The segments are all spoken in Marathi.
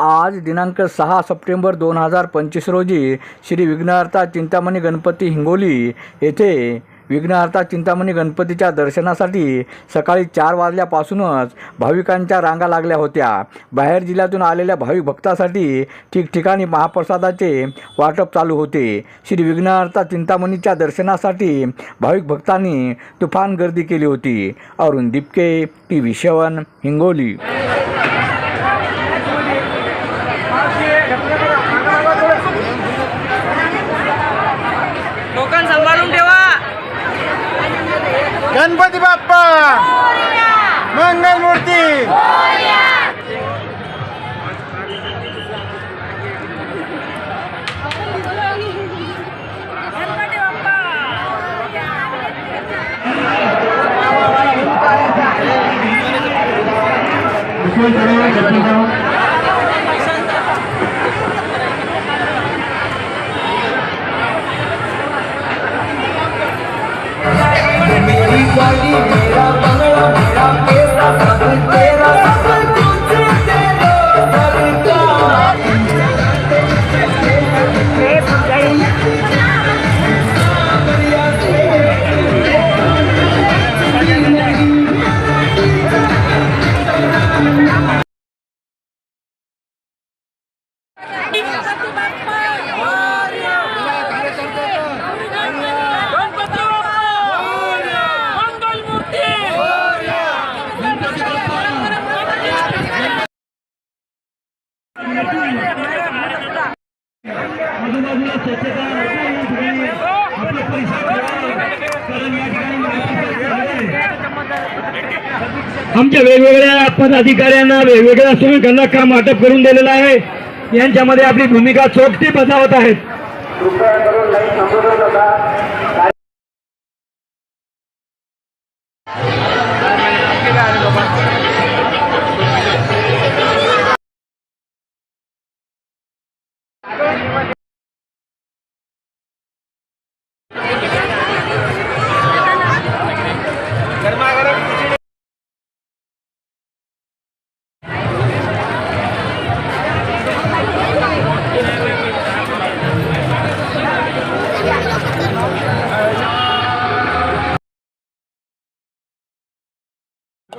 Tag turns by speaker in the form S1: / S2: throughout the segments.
S1: आज दिनांक सहा सप्टेंबर दोन हजार पंचवीस रोजी श्री विघ्नहर्ता चिंतामणी गणपती हिंगोली येथे विघ्नहर्ता चिंतामणी गणपतीच्या दर्शनासाठी सकाळी चार वाजल्यापासूनच भाविकांच्या रांगा लागल्या होत्या. बाहेर जिल्ह्यातून आलेल्या भाविक भक्तासाठी ठिकठिकाणी महाप्रसादाचे वाटप चालू होते. श्री विघ्नहर्ता चिंतामणीच्या दर्शनासाठी भाविक भक्तांनी तुफान गर्दी केली होती. Arun Dipke T V seven Hingoli.
S2: लोकांना सांभाळून ठेवा.
S3: गणपती बाप्पा! मंगल मूर्ती mighty God.
S4: आमच्या वेगवेगळ्या पदाधिकाऱ्यांना वेगवेगळ्या सुविधांना काम वाटप करून दिलेलं आहे. यांच्यामध्ये आपली भूमिका चोखटी बजावत आहेत.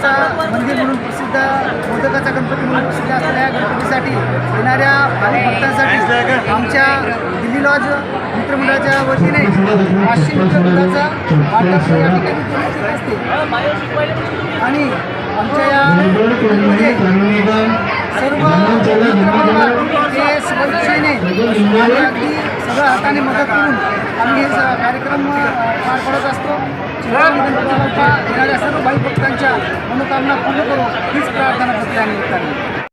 S3: गणपतीचा मंदिर म्हणून प्रसिद्ध मोदकाचा गणपती म्हणून प्रसिद्ध असलेल्या गणपतीसाठी येणाऱ्या भाविक भक्तांसाठी आमच्या दिल्ली लॉज मित्रमंडळाच्या वतीने पाचशे लिटर वाटप या ठिकाणी असते. आणि आमच्या या म्हणजे सर्व हे स्वइच्छेने आणि अगदी सगळं हाताने मदत करून आम्ही हे कार्यक्रम पार पडत असतो. येणाऱ्या सर्व भाई भक्तांच्या मनोकामना पूर्ण करू हीच प्रार्थना करते आणि